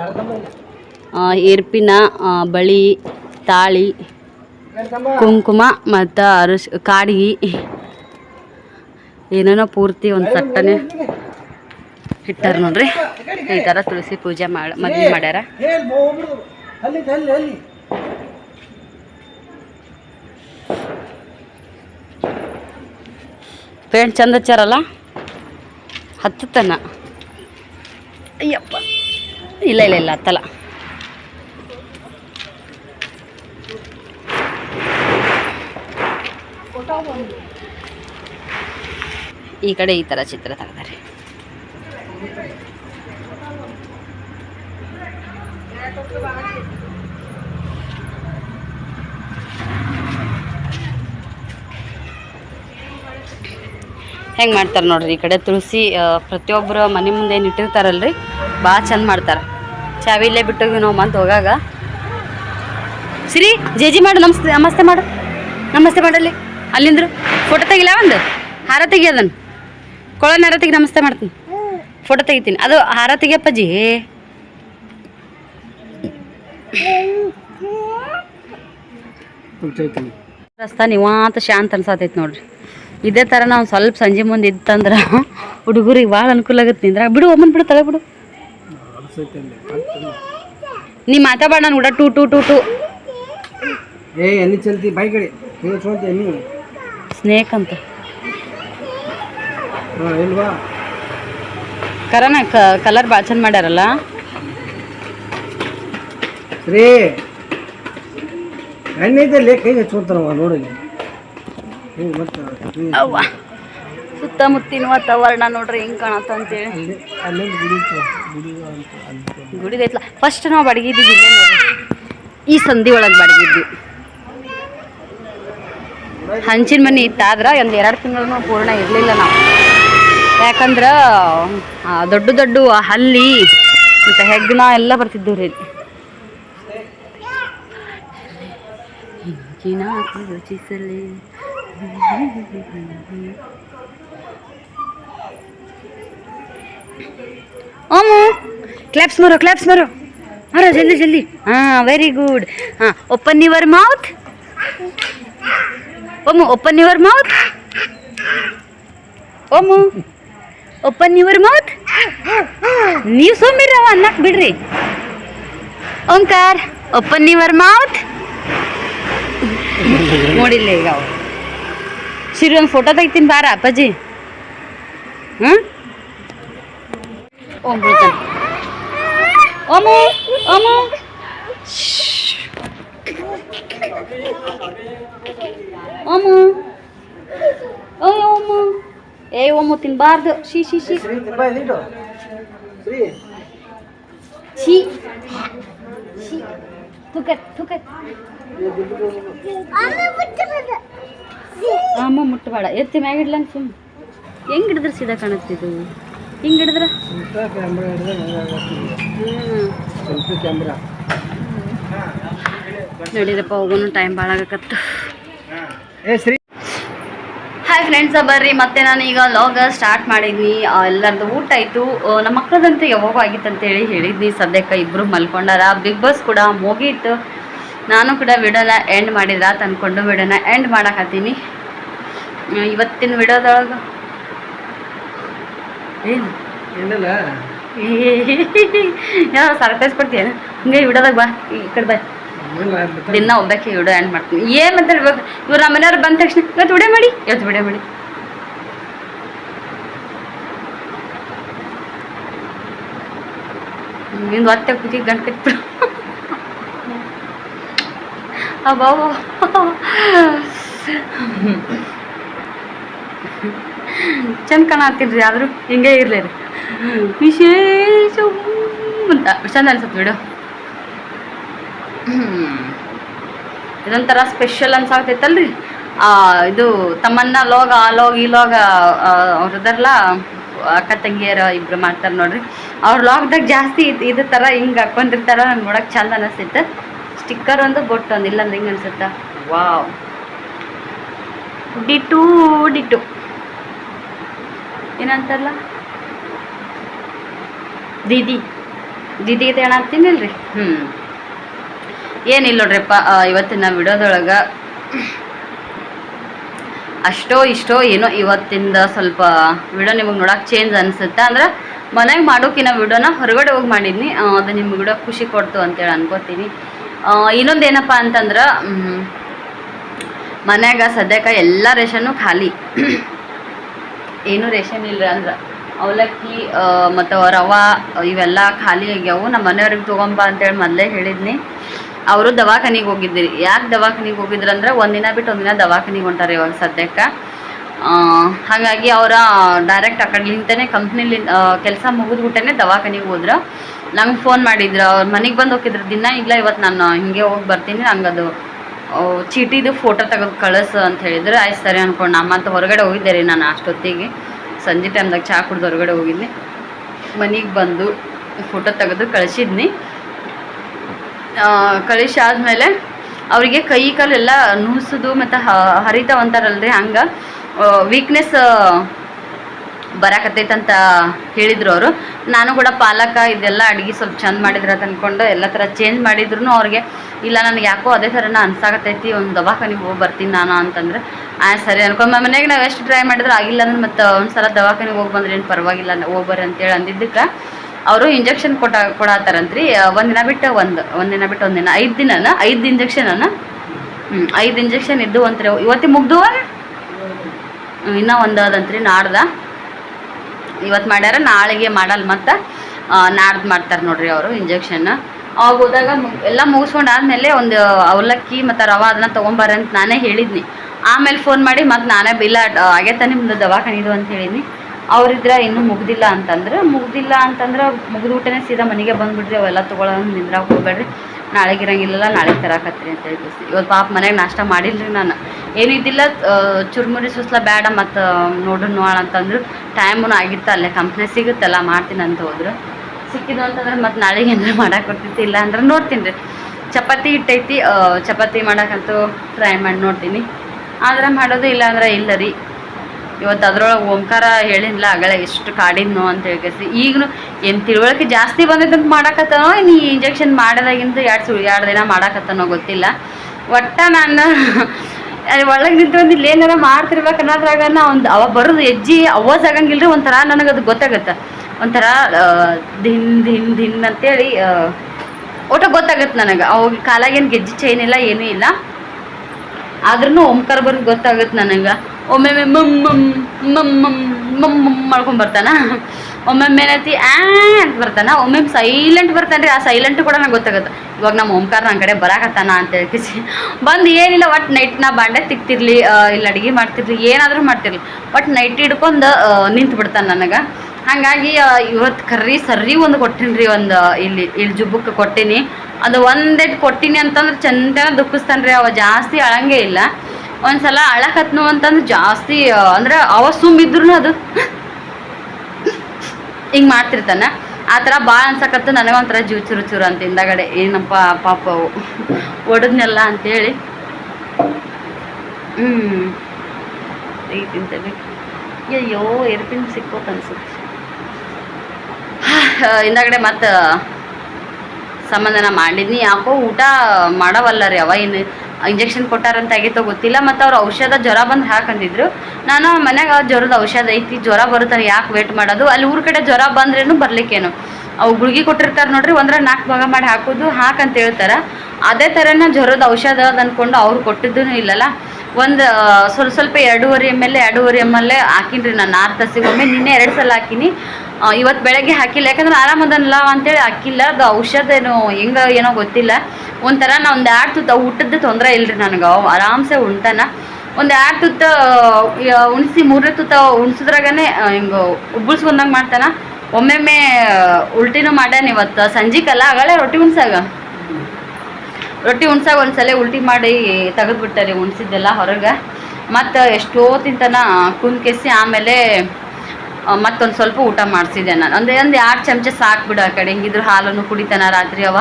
ಏರ್ಪಿನ ಬಳಿ, ತಾಳಿ, ಕುಂಕುಮ ಮತ್ತು ಅರಶ್, ಕಾಡಿಗೆ. ಏನೇನೋ ಪೂರ್ತಿ ಒಂದು ಸಟ್ಟನೆ ಇಟ್ಟಾರ ನೋಡ್ರಿ. ಈ ಥರ ತುಳಸಿ ಪೂಜೆ ಮಾಡಿ ಮದ್ವೆ ಮಾಡ್ಯಾರ. ಪೇಂಟ್ ಚಂದ ಹಚ್ಚಾರಲ್ಲ? ಹತ್ತತನ ಅಯ್ಯಪ್ಪ. ಇಲ್ಲ ಇಲ್ಲ ಇಲ್ಲ ಹತ್ತಲ್ಲ. ಈ ಕಡೆ ಈ ಥರ ಚಿತ್ರ ತೆಗ್ದಾರೆ ಹೆಂಗೆ ಮಾಡ್ತಾರೆ ನೋಡ್ರಿ ಈ ಕಡೆ ತುಳಸಿ ಪ್ರತಿಯೊಬ್ಬರು ಮನೆ ಮುಂದೆ ಏನು ರೀ ಭಾಳ ಚಂದ ಮಾಡ್ತಾರೆ. ಚಾವಿ ಇಲ್ಲೇ ಬಿಟ್ಟೋಗಿ ನಾವು ಮಂತ್ ಹೋಗಾಗ. ಸಿರಿ ಜೇಜಿ ಮಾಡು ನಮಸ್ತೆ ನಮಸ್ತೆ ಮಾಡು. ನಮಸ್ತೆ ಮಾಡಲ್ಲಿ ಅಲ್ಲಿಂದ್ರು ಫೋಟೋ ತೆಗಿಲ್ಲ ಒಂದು? ಹಾರ ತೆಗಿಯೋದನ್ನು ಕೊಳನ ಹಾರ ತೆಗಿ ನಮಸ್ತೆ ಮಾಡ್ತೀನಿ. ಫೋಟೋ ತೆಗಿತೀನಿ. ಅದು ಹಾರ ತೆಗಿಯಪ್ಪಾಜಿ ರಸ್ತಾ ನಿವಾಂತ ಶಾಂತ ಅನ್ಸತೈತಿ ನೋಡ್ರಿ. ಇದೇ ಥರ ನಾವು ಸ್ವಲ್ಪ ಸಂಜೆ ಮುಂದೆ ಇತ್ತಂದ್ರೆ ಹುಡುಗರಿಗೆ ಭಾಳ ಅನುಕೂಲ ಆಗುತ್ತೆ ನಿಂದ್ರ. ಬಿಡು ಒಮ್ಮನ್ ಬಿಡು ತಲೆ ಬಿಡು. ನೀ ಮಾತಾಡ ನಾನು ಕೂಡ ಟೂ ಟೂ ಟೂ ಟೂ. ಏ ಎಲ್ಲಿ ಚಲ್ತಿ ಬಾಯಿ ಕಡೆ. ಸ್ನೇಕ್ ಅಂತ. ಕರನ ಕಲರ್ ಭಾಳ ಚಂದ ಮಾಡ್ಯಾರಲ್ಲ. ರೀ ಎಣ್ಣೈತಲ್ಲಿ ಕೈ ಹಚ್ಕೊಂತಾರವ ಹ್ಞೂ ಅವ್ವ. ಸುತ್ತಮುತ್ತಿನ ವಾತಾವರಣ ನೋಡ್ರಿ ಹೆಂಗ್ ಕಾಣತ್ತ ಅಂತೇಳಿ. ಗುಡಿದೈತ್ಲ. ಫಸ್ಟ್ ನಾವು ಬಡಗಿದ್ದೀವಿ ನೋಡ್ರಿ. ಈ ಸಂಧಿ ಒಳಗೆ ಬಡಗಿದ್ವಿ. ಹಂಚಿನ ಮನೆ ಇತ್ತಾದ್ರೆ ಒಂದು ಎರಡು ತಿಂಗಳು ಪೂರ್ಣ ಇರಲಿಲ್ಲ ನಾವು. ಯಾಕಂದ್ರೆ ದೊಡ್ಡ ದೊಡ್ಡ ಹಲ್ಲಿ ಮತ್ತು ಹೆಗ್ಗಣ ಎಲ್ಲ ಬರ್ತಿದ್ವು ರೀ. ಹಿಂಚಿನ [laughs] ಓಮು ಕ್ಲಾಪ್ಸ್ ಮಾರೋ ಕ್ಲಾಪ್ಸ್ ಮಾರೋ ಮಾರೋ ಜಲ್ದಿ ಜಲ್ದಿ. ಹಾಂ ವೆರಿ ಗುಡ್ ಹಾಂ ಓಪನ್ ಯುವರ್ ಮೌತ್ ಓಮು ಓಪನ್ ಯುವರ್ ಮೌತ್ ಓಮು ಓಪನ್ ಯುವರ್ ಮೌತ್ ನೀವು ಸೋಮಿರವ ಅನ್ನಕ್ ಬಿಡ್ರಿ. ಓಂಕಾರ್ ಓಪನ್ ಯುವರ್ ಮೌತ್ ನೋಡಿಲ್ಲ ಈಗ ಅವ್ರು. ಸಿರಿ ಒಂದು ಫೋಟೋ ತೆಗಿತೀನಿ ಬಾರ ಅಪ್ಪಾಜಿ. ಹಾಂ ಓಂ ಬಿಡ್ತಾನೆ ಓಮು. ಓಮು ಓಮು. ಓಯ್ ಓಮು. ಏ ಓಮು ತಿನ್ಬಾರ್ದು. ಶಿ ಶಿ ಶಿ. ಛೀ ಛೀ ತುಕತ್ ತುಕತ್ ಅಮ್ಮ ಮುಟ್ಟಬೇಡ. ಎತ್ತಿ ಮ್ಯಾಗ ಇಡ್ಲಂಗ ಸುಮ್. ಹೆಂಗ್ ಹಿಡಿದ್ರೆ ಸೀದಾ ಕಾಣುತ್ತಿದ್ದು ಹಿಂಗೆ ಹಿಡಿದ್ರ? ನಡೀರಪ್ಪ ಹೋಗೋನು ಟೈಮ್ ಭಾಳ ಆಗಕತ್ತು. ಹಾಯ್ ಫ್ರೆಂಡ್ಸ್ ಬರ್ರಿ. ಮತ್ತೆ ನಾನು ಈಗ ಲಾಗ ಸ್ಟಾರ್ಟ್ ಮಾಡಿದ್ನಿ. ಎಲ್ಲರದ್ದು ಊಟ ಆಯ್ತು. ನಮ್ಮ ಮಕ್ಕಳದಂತೆ ಯಾವಾಗ ಆಗಿತ್ತು ಅಂತೇಳಿ ಹೇಳಿದ್ನಿ. ಸದ್ಯಕ್ಕೆ ಇಬ್ಬರು ಮಲ್ಕೊಂಡಾರ. ಬಿಗ್ ಬಾಸ್ ಕೂಡ ಮುಗೀತು ನಾನು ಕೂಡ ವಿಡಿಯೋನ ಎಂಡ್ ಮಾಡಿದ್ರ ತಂದ್ಕೊಂಡು ವಿಡಿಯೋನ ಎಂಡ್ ಮಾಡಕತ್ತೀನಿ. ಇವತ್ತಿನ ವಿಡಿಯೋದೊಳಗೆ ಏನು? [laughs] ಯಾವ ಸರ್ಪ್ರೈಸ್ ಕೊಡ್ತೀಯನ ಹಿಂಗೆ ವಿಡಿಯೋದಾಗ ಬಾ ಈ ಕಡೆ ಬಾ. ದಿನ ಒಬ್ಬಕ್ಕೆ ವಿಡಿಯೋ ಎಂಡ್ ಮಾಡ್ತೀನಿ. ಏನು ಮಾತಾಡ್ಬೇಕು ಇವ್ರು ನಮ್ಮ ಮನೆಯವ್ರು ಬಂದ ತಕ್ಷಣ ಇವತ್ತು ವಿಡಿಯೋ ಮಾಡಿ ಇವತ್ತು ವಿಡಿಯೋ ಮಾಡಿ. ನಿಂದು ಒತ್ತೆ ಕುದಿ ಗಂಟು ಕಟ್ಬಿಡು ಅಬ್ಬಾ ಚಂದ ಕಾಣತ್ತೀರಿ ಆದರೂ ಹಿಂಗೆ ಇರಲಿ ರೀ ವಿಶೇಷ ಅಂತ. ಚಂದ ಅನ್ಸುತ್ತೆ ಬಿಡು. ಇದೊಂಥರ ಸ್ಪೆಷಲ್ ಅನ್ಸಾಗ್ತೈತಲ್ರಿ. ಇದು ತಮ್ಮನ್ನ ಲೋಗ, ಆ ಲೋಗ, ಈ ಲೋಗ ಅವ್ರದಲ್ಲ ಅಕ್ಕ ತಂಗಿಯರ ಇಬ್ರು ಮಾಡ್ತಾರೆ ನೋಡ್ರಿ. ಅವ್ರ ಲೋಗ್ದಾಗ ಜಾಸ್ತಿ ಇದ್- ಥರ ಹಿಂಗೆ ಹಾಕೊಂಡಿರ್ತಾರ, ನಂಗೆ ನೋಡಕ್ಕೆ ಚಂದ ಅನಿಸ್ತೈತೆ. ಸ್ಟಿಕ್ಕರ್ ಒಂದು ಬೊಟ್ಟು ಒಂದು ಇಲ್ಲಂದ್ರೆ ಹಿಂಗೆ ಅನ್ಸುತ್ತ? ವಾವ್. Ditto ditto. ಏನಂತಾರಲ್ಲ? ದೀದಿ ದೀದಿಗೆ ತೇಣ ಅಂತೀನಿಲ್ರಿ? ಹ್ಞೂ ಏನಿಲ್ಲ ನೋಡ್ರಿಪ್ಪ ಇವತ್ತಿನ ವಿಡಿಯೋದೊಳಗೆ ಅಷ್ಟೋ ಇಷ್ಟೋ ಏನೋ ಇವತ್ತಿಂದ ಸ್ವಲ್ಪ ವಿಡಿಯೋ ನಿಮಗೆ ನೋಡಕ್ಕೆ ಚೇಂಜ್ ಅನಿಸುತ್ತೆ? ಅಂದ್ರೆ ಮನೆಗೆ ಮಾಡೋಕಿನ್ನ ವಿಡಿಯೋನ ಹೊರಗಡೆ ಹೋಗಿ ಮಾಡಿದ್ನಿ. ಅದು ನಿಮ್ಗೆ ವಿಡಿಯೋ ಖುಷಿ ಕೊಡ್ತು ಅಂತೇಳಿ ಅನ್ಕೋತೀನಿ. ಇನ್ನೊಂದೇನಪ್ಪ ಅಂತಂದ್ರೆ ಮನ್ಯಾಗ ಸದ್ಯಕ್ಕೆ ಎಲ್ಲ ರೇಷನ್ನು ಖಾಲಿ. ಏನೂ ರೇಷನ್ ಇಲ್ಲ ಅಂದ್ರೆ. ಅವಲಕ್ಕಿ ಮತ್ತು ರವ, ಇವೆಲ್ಲ ಖಾಲಿ ಆಗ್ಯಾವು. ನಮ್ಮ ಮನೆಯವ್ರಿಗೆ ತೊಗೊಂಬ ಅಂತೇಳಿ ಮೊದಲೇ ಹೇಳಿದ್ನಿ. ಅವರು ದವಾಖಾನಿಗೆ ಹೋಗಿದ್ದಿರಿ ಯಾಕೆ ದವಾಖಾನಿಗೆ ಹೋಗಿದ್ರು ಅಂದ್ರೆ ಒಂದಿನ ಬಿಟ್ಟು ಒಂದಿನ ದವಾಖಾನಿಗೆ ಹೊಂಟಾರೆ ಇವಾಗ ಸದ್ಯಕ್ಕೆ. ಹಾಗಾಗಿ ಅವರ ಡೈರೆಕ್ಟ್ ಆ ಕಂಪ್ನಿಲಿ ಕೆಲಸ ಮುಗಿದ್ಬಿಟ್ಟೇ ದವಾಖಾನಿಗೆ ಹೋದ್ರು. ನಂಗೆ ಫೋನ್ ಮಾಡಿದ್ರು. ಅವ್ರ ಮನೆಗೆ ಬಂದು ಹೋಗಿದ್ರು. ದಿನ ಇಲ್ಲ ಇವತ್ತು ನಾನು ಹಿಂಗೆ ಹೋಗಿ ಬರ್ತೀನಿ. ನಂಗೆ ಅದು ಚೀಟಿದು ಫೋಟೋ ತೆಗೆದು ಕಳಿಸು ಅಂತ ಹೇಳಿದ್ರು. ಆಯ್ತು ಸರಿ ಅನ್ಕೊಂಡು ನಮ್ಮ ಅಂತ ಹೊರಗಡೆ ಹೋಗಿದ್ದೆ ರೀ ನಾನು ಅಷ್ಟೊತ್ತಿಗೆ. ಸಂಜೆ ಟೈಮ್ದಾಗ ಚಹಾ ಕುಡ್ದು ಹೊರಗಡೆ ಹೋಗಿದ್ದೆ ಮನೆಗೆ ಬಂದು ಫೋಟೋ ತೆಗೆದು ಕಳಿಸಿದ್ನಿ. ಕಳಿಸಿ ಆದಮೇಲೆ ಅವರಿಗೆ ಕೈ ಕಾಲೆಲ್ಲ ನುಸುದು ಮತ್ತು ಹರಿತಾವ ಅಂತಾರಲ್ರಿ ಹಂಗೆ. ವೀಕ್ನೆಸ್ ಬರಾಕತ್ತೈತಂತ ಹೇಳಿದ್ರು ಅವರು. ನಾನು ಕೂಡ ಪಾಲಕ, ಇದೆಲ್ಲ ಅಡುಗೆ ಸ್ವಲ್ಪ ಚೆಂದ ಮಾಡಿದ್ರೆ ಅಂತ ಅಂದ್ಕೊಂಡು ಎಲ್ಲ ಥರ ಚೇಂಜ್ ಮಾಡಿದ್ರು ಅವ್ರಿಗೆ, ಇಲ್ಲ ನನಗೆ ಯಾಕೋ ಅದೇ ಥರನ ಅನ್ಸಾಕತ್ತೈತಿ, ಒಂದು ದವಾಖಾನಿಗೆ ಹೋಗಿ ಬರ್ತೀನಿ ನಾನು ಅಂತಂದ್ರೆ. ಆ, ಸರಿ ಅನ್ಕೊಂಡು ಮನೆಗೆ ನಾವು ಎಷ್ಟು ಟ್ರೈ ಮಾಡಿದ್ರು ಆಗಿಲ್ಲ ಅಂದ್ರೆ ಮತ್ತೆ ಒಂದು ಸಲ ದವಾಖಾನಿಗೆ ಹೋಗಿ ಬಂದ್ರೆ ಏನು ಪರವಾಗಿಲ್ಲ ಹೋಗ್ಬರ್ರಿ ಅಂತೇಳಿ ಅಂದಿದ್ದಕ್ಕೆ. ಅವರು ಇಂಜೆಕ್ಷನ್ ಕೊಟ್ಟ ಕೊಡತ್ತಾರಂತ್ರಿ ಒಂದಿನ ಬಿಟ್ಟು ಒಂದು ಒಂದಿನ ಬಿಟ್ಟು ಒಂದಿನ ಐದು ದಿನನ, ಐದು ಇಂಜೆಕ್ಷನನ ಹ್ಞೂ ಐದು ಇಂಜೆಕ್ಷನ್ ಇದ್ದು ಅಂತ್ರಿ ಇವತ್ತಿಗೆ ಮುಗ್ದು ಇನ್ನೂ ಒಂದು ಅದಂತ್ರಿ ನಾಡ್ದ. ಇವತ್ತು ಮಾಡ್ಯಾರ, ನಾಳೆಗೆ ಮಾಡಲ್ಲ ಮತ್ತು ನಾಡ್ದು ಮಾಡ್ತಾರೆ ನೋಡ್ರಿ ಅವರು ಇಂಜೆಕ್ಷನ್ ಅವಾಗ ಹೋದಾಗ ಎಲ್ಲ ಮುಗಿಸ್ಕೊಂಡು ಆದಮೇಲೆ ಒಂದು ಅವಲಕ್ಕಿ ಮತ್ತು ರವೆ ಅದನ್ನ ತೊಗೊಂಬಾರಂತ ನಾನೇ ಹೇಳಿದ್ನಿ. ಆಮೇಲೆ ಫೋನ್ ಮಾಡಿ ಮತ್ತು ನಾನೇ ಇಲ್ಲ ಆಗೇತ ನಿಮ್ದು ದವಾಖಾನಿದು ಅಂತ ಹೇಳಿದ್ನಿ. ಅವ್ರಿದ್ರೆ ಇನ್ನೂ ಮುಗ್ದಿಲ್ಲ ಅಂತಂದ್ರೆ ಮುಗ್ದಿಲ್ಲ ಅಂತಂದ್ರೆ ಮುಗಿದ್ಬಿಟ್ಟೆ ಸೀದಾ ಮನೆಗೆ ಬಂದ್ಬಿಡ್ರಿ, ಅವೆಲ್ಲ ತೊಗೊಳೋದು ನಿಂದ್ರಾಗ ಹೋಗ್ಬೇಡ್ರಿ. ನಾಳೆಗೆ ಇರಂಗಿಲ್ಲಲ್ಲ ನಾಳೆಗೆ ತರಾಕತ್ರಿ ಅಂತ ಹೇಳಿ ಇವತ್ತು ಪಾಪ ಮನೆಗೆ ನಾಷ್ಟ ಮಾಡಿಲ್ರಿ ನಾನು. ಏನೂ ಇದ್ದಿಲ್ಲ ಚುರುಮುರಿ ಸುಸ್ಲ ಬೇಡ ಮತ್ತು ನೋಡು ನೋಡ ಅಂತಂದ್ರು. ಟೈಮೂ ಆಗಿತ್ತು ಅಲ್ಲೇ ಕಂಪ್ನಿ ಸಿಗುತ್ತಲ್ಲ ಮಾಡ್ತೀನಿ ಅಂತ ಹೋದ್ರು. ಸಿಕ್ಕಿದ್ದು ಅಂತಂದ್ರೆ ಮತ್ತು ನಾಳೆಗೆ ಏನಾರು ಮಾಡಕ್ಕೆ ಕೊಡ್ತೈತಿ ಇಲ್ಲ ಅಂದ್ರೆ ನೋಡ್ತೀನಿ ರೀ ಚಪಾತಿ ಹಿಟ್ಟೈತಿ ಚಪಾತಿ ಮಾಡೋಕ್ಕಂತೂ ಟ್ರೈ ಮಾಡಿ ನೋಡ್ತೀನಿ. ಆದ್ರೆ ಮಾಡೋದು ಇಲ್ಲ ಅಂದ್ರೆ ಇಲ್ಲ ರೀ. ಇವತ್ತು ಅದ್ರೊಳಗೆ ಓಂಕಾರ ಹೇಳಿಲ್ಲ ಆಗಲ್ಲ ಎಷ್ಟು ಕಾಡಿದ್ನೋ ಅಂತ ಹೇಳ್ಕೇಸಿ ಈಗಲೂ ಏನು ತಿಳುವಳಿಕೆ ಜಾಸ್ತಿ ಬಂದೈತಂತ ಇನ್ನು ನೀ ಇಂಜೆಕ್ಷನ್ ಮಾಡಿದಾಗಿಂದ ಎರಡು ಸುಳ್, ಎರಡು ದಿನ ಮಾಡಾಕತ್ತನೋ ಗೊತ್ತಿಲ್ಲ. ಒಟ್ಟ ನಾನು ಒಳಗೆ ನಿಂತ್ಕೊಂಡು ಇಲ್ಲಿ ಏನಾರ ಮಾಡ್ತಿರ್ಬೇಕು ಅನ್ನೋದ್ರಾಗ ಒಂದು ಅವ ಬರೋದು ಹೆಜ್ಜೆ ಅವಾಜ್ ಆಗಂಗಿಲ್ರಿ, ಒಂಥರ ನನಗೆ ಅದು ಗೊತ್ತಾಗತ್ತೆ. ಒಂಥರ ದಿನ್ ದಿನ್ ದಿನ್ ಅಂತೇಳಿ ಒಟ್ಟು ಗೊತ್ತಾಗತ್ತೆ ನನಗೆ. ಅವಾಗ ಕಾಲಾಗೇನು ಗೆಜ್ಜೆ ಚೈನ್ ಇಲ್ಲ, ಏನೂ ಇಲ್ಲ. ಆದ್ರೂ ಓಂಕಾರ ಬರೋದು ಗೊತ್ತಾಗುತ್ತೆ ನನಗೆ. ಒಮ್ಮೊಮ್ಮೆ ಮಮ್ ಮಮ್ ಮಮ್ ಮಮ್ ಮಮ್ ಬರ್ತಾನ? ಒಮ್ಮೊಮ್ಮೆ ಏನೈತಿ ಆ ಅಂತ ಬರ್ತಾನ? ಒಮ್ಮೊಮ್ಮೆ ಸೈಲೆಂಟ್ ಬರ್ತಾನೆ ರೀ ಆ ಸೈಲೆಂಟ್ ಕೂಡ ನಂಗೆ ಗೊತ್ತಾಗುತ್ತೆ. ಇವಾಗ ನಮ್ಮ ಓಂಕಾರ ನನ್ನ ಕಡೆ ಬರಾಕತ್ತಾನ ಅಂತ ಹೇಳ್ತೀಸಿ ಬಂದು ಏನಿಲ್ಲ ಒಟ್ಟು ನೈಟ್ ನಾ ಬಾಂಡೆ ತಿಕ್ತಿರ್ಲಿ ಇಲ್ಲ ಅಡುಗೆ ಮಾಡ್ತಿರ್ಲಿ, ಏನಾದರೂ ಮಾಡ್ತಿರ್ಲಿ. ಒಟ್ಟು ನೈಟ್ ಹಿಡ್ಕೊಂಡು ನಿಂತು ಬಿಡ್ತಾನೆ ನನಗೆ. ಹಾಗಾಗಿ ಇವತ್ತು ಕರ್ರಿ ಸರ್ರಿ ಒಂದು ಕೊಟ್ಟಿನಿ ರೀ ಒಂದು ಇಲ್ಲಿ ಇಲ್ಲಿ ಜುಬ್ಬಕ್ಕೆ ಕೊಟ್ಟಿನಿ. ಅದು ಒಂದೇಟ್ ಕೊಟ್ಟಿನಿ ಅಂತಂದ್ರೆ ಚಂದ ದುಃಖಿಸ್ತಾನೆ ರೀ ಅವ ಜಾಸ್ತಿ ಅಳಂಗೇ ಇಲ್ಲ. ಒಂದ್ಸಲ ಅಳಕತ್ನು ಅಂತಂದ್ರೆ ಜಾಸ್ತಿ ಅಂದ್ರೆ ಅವ ಸುಮ್ಮಿದ್ರು ಅದು. ಹಿಂಗೆ ಮಾಡ್ತಿರ್ತಾನೆ. ಆ ಥರ ಭಾಳ ಅನ್ಸಕತ್ತು ನನಗೊಂಥರ ಜೀವ ಚುರು ಚುರು ಅಂತ ಹಿಂದಗಡೆ. ಏನಪ್ಪ ಪಾಪ ಒಡದ್ನೆಲ್ಲ ಅಂತೇಳಿ. ಹ್ಞೂ ಈ ಅಯ್ಯೋ ಎರ್ಪಿನ್ ಸಿಕ್ಕೋತ್ ಅನ್ಸುತ್ತೆ. ಹಿಂದಗಡೆ ಮತ್ತೆ, ಸಂಬಂಧನ ಮಾಡಿದ್ನಿ. ಯಾಕೋ ಊಟ ಮಾಡವಲ್ಲ ರೀ ಅವ ಏನು ಇಂಜೆಕ್ಷನ್ ಕೊಟ್ಟಾರಂತ ಆಗೈತೋ ಗೊತ್ತಿಲ್ಲ, ಮತ್ತು ಅವ್ರು ಔಷಧ ಜ್ವರ ಬಂದು ಹಾಕಂದಿದ್ರು. ನಾನು ಮನ್ಯಾಗ ಜ್ವರದ ಔಷಧ ಐತಿ, ಜ್ವರ ಬರುತ್ತಾರೆ ಯಾಕೆ ವೇಟ್ ಮಾಡೋದು? ಅಲ್ಲಿ ಊರ ಕಡೆ ಜ್ವರ ಬಂದ್ರೇನು ಬರ್ಲಿಕ್ಕೇನು? ಅವು ಗುಳಿಗೆ ಕೊಟ್ಟಿರ್ತಾರೆ ನೋಡ್ರಿ ಒಂದರ ನಾಲ್ಕು ಭಾಗ ಮಾಡಿ ಹಾಕೋದು ಹಾಕಂತ ಹೇಳ್ತಾರೆ. ಅದೇ ಥರನ ಜ್ವರದ ಔಷಧ ಅದು ಅಂದ್ಕೊಂಡು ಅವ್ರು ಕೊಟ್ಟಿದ್ದೂ ಇಲ್ಲಲ್ಲ. ಒಂದು ಸ್ವಲ್ಪ ಸ್ವಲ್ಪ ಎರಡೂವರೆ ಎಂ ಎಲ್ ಎರಡೂವರೆ ಎಂ ಎಲ್ ರೀ ನಾನು ಆರು ತಸಿಗೊಮ್ಮೆ ನಿನ್ನೆ ಎರಡು ಸಲ ಹಾಕಿನಿ. ಇವತ್ತು ಬೆಳಗ್ಗೆ ಹಾಕಿಲ್ಲ. ಯಾಕಂದ್ರೆ ಆರಾಮದನಲ್ಲ ಅಂತೇಳಿ ಹಾಕಿಲ್ಲ. ಅದು ಔಷಧ ಏನೋ, ಹೆಂಗ ಏನೋ ಗೊತ್ತಿಲ್ಲ. ಒಂಥರ ನಾ ಒಂದು ಎರಡು ತುತ್ತ ಊಟದ ತೊಂದರೆ ಇಲ್ಲರಿ ನನಗೆ. ಆರಾಮ್ಸೆ ಉಣ್ತಾನ ಒಂದು ಎರಡು ತುತ್ತ ಉಣಿಸಿ, ಮೂರನೇ ತುತ್ತ ಉಣ್ಸಿದ್ರಾಗನೆ ಹಿಂಗೆ ಉಬ್ಬಳ್ಸ್ಕೊಂಡಂಗೆ ಮಾಡ್ತಾನ. ಒಮ್ಮೆಮ್ಮೆ ಉಲ್ಟಿನೂ ಮಾಡ್ಯಾನ ಇವತ್ತು. ಸಂಜೆಕಲ್ಲ ಆಗಲ್ಲ ರೊಟ್ಟಿ ಉಣ್ಸಾಗ. ರೊಟ್ಟಿ ಉಣ್ಸಾಗ ಒಂದ್ಸಲ ಉಲ್ಟಿ ಮಾಡಿ ತೆಗೆದ್ಬಿಟ್ಟಾರೆ, ಉಣ್ಸಿದ್ದೆಲ್ಲ ಹೊರಗೆ. ಮತ್ತು ಎಷ್ಟೋ ತಿಂತನ ಕುಂದ್ಕೆಸಿ ಆಮೇಲೆ ಮತ್ತೊಂದು ಸ್ವಲ್ಪ ಊಟ ಮಾಡಿಸಿದೆ ನಾನು. ಒಂದೇ, ಒಂದು ಎರಡು ಚಮಚ ಸಾಕು ಬಿಡು ಆ ಕಡೆ. ಹಿಂಗಿದ್ರು ಹಾಲನ್ನು ಕುಡಿತಾನ ರಾತ್ರಿ ಅವ.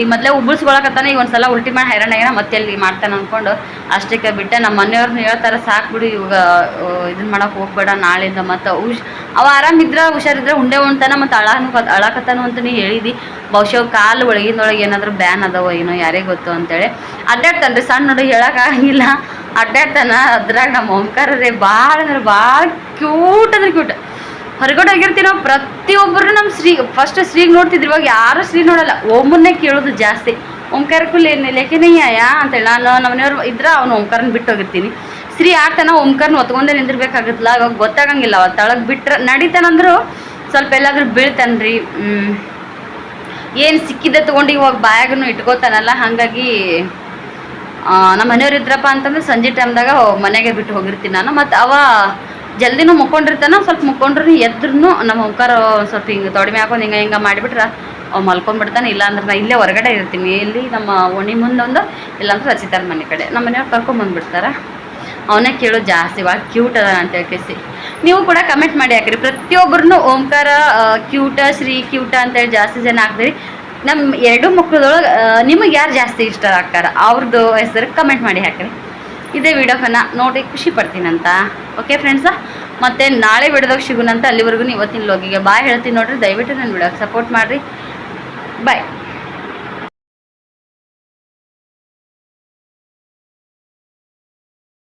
ಈ ಮೊದಲೇ ಉಬ್ಬಳ್ಸ್ಕೊಳಕತ್ತಾನ ಈ ಒಂದ್ಸಲ ಉಲ್ಟಿ ಮಾಡಿ ಹೈರಾಣ ಆಗ್ಯಾನ, ಮತ್ತೆ ಅಲ್ಲಿ ಮಾಡ್ತಾನೆ ಅನ್ಕೊಂಡು ಅಷ್ಟಕ್ಕೆ ಬಿಟ್ಟೆ. ನಮ್ಮ ಮನೆಯವ್ರನ್ನ ಹೇಳ್ತಾರೆ, ಸಾಕು ಬಿಡಿ ಇವಾಗ ಇದನ್ನ ಮಾಡೋಕೆ ಹೋಗ್ಬೇಡ ನಾಳೆಯಿಂದ ಮತ್ತು ಹುಷ್ ಅವ ಆರಾಮಿದ್ರೆ ಹುಷಾರಿದ್ರೆ ಉಂಡೆ ಉಣ್ತಾನ, ಮತ್ತು ಅಳಾನು ಅಳಕತ್ತಾನು ಅಂತ ನೀ ಹೇಳಿದಿ. ಬಹುಶಃ ಕಾಲು ಒಳಗಿಂದೊಳಗೆ ಏನಾದರೂ ಬ್ಯಾನ್ ಅದಾವ ಏನೋ ಯಾರಿಗೆ ಗೊತ್ತು ಅಂತೇಳಿ. ಅಡ್ಡಾಡ್ತಾನೆ ರೀ ಸಣ್ಣ ನೋಡಿ ಹೇಳೋಕ್ಕಾಗಿಲ್ಲ ಅಡ್ಡಾಡ್ತಾನ, ಅದ್ರಾಗ ನಮ್ಮ ಓಂಕಾರ ರೀ ಭಾಳ ಅಂದ್ರೆ ಭಾಳ ಕ್ಯೂಟ್ ಅಂದ್ರೆ ಕ್ಯೂಟ್ ಹೊರಗಡೆ ಹೋಗಿರ್ತೀವಿ ನಾವು ಪ್ರತಿಯೊಬ್ಬರು ನಮ್ಮ ಶ್ರೀ ಫಸ್ಟ್ ಶ್ರೀಗೆ ನೋಡ್ತಿದ್ರು, ಇವಾಗ ಯಾರು ಶ್ರೀ ನೋಡಲ್ಲ. ಓಮನ್ನೇ ಕೇಳೋದು ಜಾಸ್ತಿ. ಓಂಕಾರಕ್ಕೂ ಲೇಖನಯ್ಯ ಯಾ ಅಂತೇಳಿ ನಾನು ನಮ್ಮನೆಯವ್ರು ಇದ್ರೆ, ಅವ್ನು ಓಂಕಾರನ ಬಿಟ್ಟು ಹೋಗಿರ್ತೀನಿ. ಶ್ರೀ ಆಡ್ತಾನ ಓಂಕಾರನ ಒತ್ಕೊಂಡೇ ನಿಂದಿರ್ಬೇಕಾಗತ್ತಲ್ಲ, ಇವಾಗ ಗೊತ್ತಾಗಂಗಿಲ್ಲ. ಅವ ತಳಗೆ ಬಿಟ್ರೆ, ನಡೀತಾನಂದ್ರು ಸ್ವಲ್ಪ ಎಲ್ಲಾದ್ರೂ ಬೀಳ್ತಾನ್ರಿ. ಏನು ಸಿಕ್ಕಿದ್ದೆ ತೊಗೊಂಡು ಇವಾಗ ಬಾಯಾಗನು ಇಟ್ಕೋತಾನಲ್ಲ, ಹಾಗಾಗಿ ನಮ್ಮ ಮನೆಯವ್ರು ಇದ್ರಪ್ಪ ಅಂತಂದ್ರೆ ಸಂಜೆ ಟೈಮ್ದಾಗ ಮನೆಗೆ ಬಿಟ್ಟು ಹೋಗಿರ್ತೀನಿ ನಾನು. ಮತ್ತು ಅವ ಜಲ್ದಿನೂ ಮುಕ್ಕೊಂಡಿರ್ತಾನ, ಸ್ವಲ್ಪ ಮುಕ್ಕೊಂಡ್ರು ಎದ್ರೂ ನಮ್ಮ ಓಂಕಾರ ಸ್ವಲ್ಪ ಹಿಂಗೆ ತೊಡಮೆ ಹಾಕೊಂಡು ಹಿಂಗೆ ಹಿಂಗೆ ಮಾಡಿಬಿಟ್ರೆ ಅವು ಮಲ್ಕೊಂಡ್ಬಿಡ್ತಾನೆ, ಇಲ್ಲ ಅಂದ್ರೆ ನಾ ಇಲ್ಲೇ ಹೊರಗಡೆ ಇರ್ತೀನಿ. ಇಲ್ಲಿ ನಮ್ಮ ಓಣಿ ಮುಂದೊಂದು ಇಲ್ಲಾಂದ್ರೆ ರಚಿತಾರ ಮನೆ ಕಡೆ. ನಮ್ಮ ಮನೆಯವ್ರು ಕರ್ಕೊಂಬಂದ್ಬಿಡ್ತಾರೆ ಅವನೇ ಕೇಳೋ ಜಾಸ್ತಿ ವಾ ಕ್ಯೂಟ್ ಅದ ಅಂತ ಹೇಳ್ಕೇಸಿ. ನೀವು ಕೂಡ ಕಮೆಂಟ್ ಮಾಡಿ ಹಾಕ್ರಿ. ಪ್ರತಿಯೊಬ್ಬರನ್ನು ಓಂಕಾರ ಕ್ಯೂಟ ಶ್ರೀ ಕ್ಯೂಟ ಅಂತೇಳಿ ಜಾಸ್ತಿ ಜನ ಹಾಕ್ತೀರಿ. ನಮ್ಮ ಎರಡು ಮಕ್ಕಳದೊಳಗೆ ನಿಮಗೆ ಯಾರು ಜಾಸ್ತಿ ಇಷ್ಟ ಆಗ್ತಾರೆ? ಅವ್ರದ್ದು ಹೆಸರು ಕಮೆಂಟ್ ಮಾಡಿ ಹಾಕ್ರಿ. ಇದೇ ವಿಡಿಯೋಕನ್ನ ನೋಡಿ ಖುಷಿ ಪಡ್ತೀನಂತ ಓಕೆ ಫ್ರೆಂಡ್ಸ ಮತ್ತು ನಾಳೆ ವಿಡಿಯೋದಾಗ ಸಿಗುನಂತ ಅಲ್ಲಿವರೆಗೂ ಇವತ್ತಿನ ಲೋಗಿಗೆ ಬಾಯ್ ಹೇಳ್ತೀನಿ ನೋಡಿರಿ. ದಯವಿಟ್ಟು ನನ್ನ ವಿಡಿಯೋಗೆ ಸಪೋರ್ಟ್ ಮಾಡಿರಿ. ಬಾಯ್